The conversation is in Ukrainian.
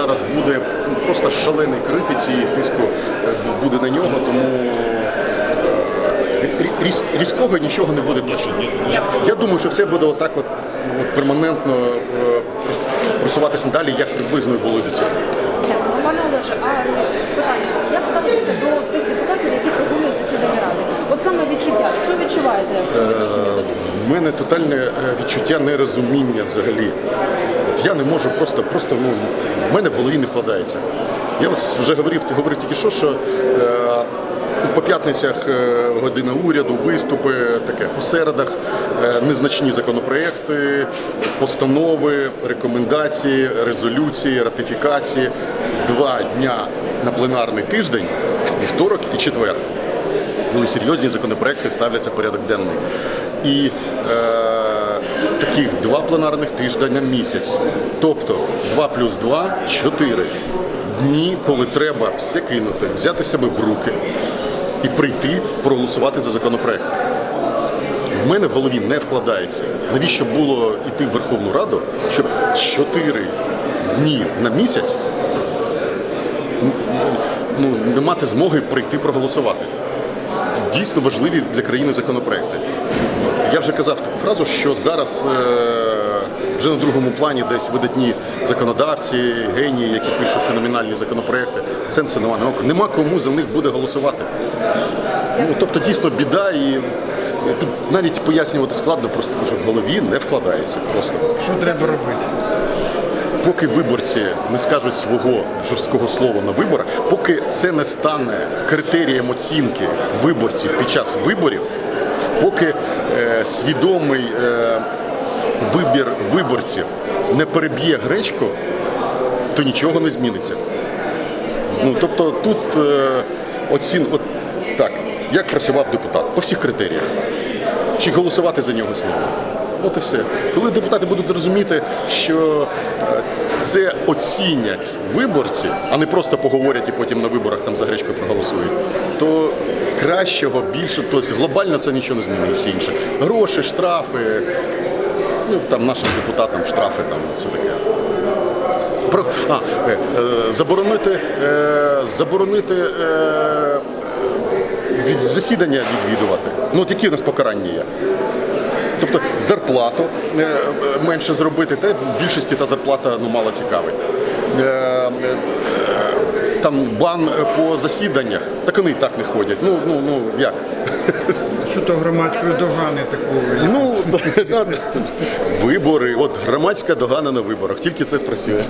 зараз буде просто шалений критиці і тиску е, буде на нього, тому е, різкого нічого не буде точно. Я думаю, що все буде отак от, от перманентно е, просуватися далі, як приблизно і було до цього. Дякую. Пане Олеже, а питання, як ставитися до тих депутатів, які прогулюють засідання ради? От саме відчуття, що відчуваєте? У мене тотальне е, відчуття нерозуміння взагалі. Я не можу просто, просто ну, в мене в голові не вкладається. Я вже говорив, говорив тільки що, що е, по п'ятницях е, година уряду, виступи, таке, по середах е, незначні законопроекти, постанови, рекомендації, резолюції, ратифікації. Два дня на пленарний тиждень, вівторок і четвер коли серйозні законопроекти ставляться в порядок денний. І е, таких два пленарних тижня на місяць. Тобто 2 плюс 2 – 4 дні, коли треба все кинути, взяти себе в руки і прийти проголосувати за законопроект. В мене в голові не вкладається. Навіщо було йти в Верховну Раду, щоб 4 дні на місяць ну, не мати змоги прийти проголосувати дійсно важливі для країни законопроекти. Я вже казав таку фразу, що зараз е, вже на другому плані десь видатні законодавці, генії, які пишуть феноменальні законопроекти, сенсу нема, нема, кому за них буде голосувати. Ну, тобто дійсно біда і, і тут навіть пояснювати складно, просто тому що в голові не вкладається. Просто Що треба робити? поки виборці не скажуть свого жорсткого слова на виборах, поки це не стане критерієм оцінки виборців під час виборів, поки е, свідомий е, вибір виборців не переб'є гречку, то нічого не зміниться. Ну, тобто тут е, оцін, от так, як працював депутат по всіх критеріях. Чи голосувати за нього знову? От і все. Коли депутати будуть розуміти, що е, це оцінять виборці, а не просто поговорять і потім на виборах там за гречкою проголосують, то кращого більше, тобто глобально це нічого не змінює всі інше. Гроші, штрафи, ну там нашим депутатам штрафи, там це таке. Про а, е, е, заборонити, е, заборонити е, від засідання відвідувати. Ну, от які в нас покарання є? Тобто зарплату е, менше зробити, та більшості та зарплата ну, мало цікавить. Е, е, Там бан по засіданнях, так вони і так не ходять. Ну, ну, ну як? Що то громадської догани такої? Ну, вибори, от громадська догана на виборах, тільки це спрацює.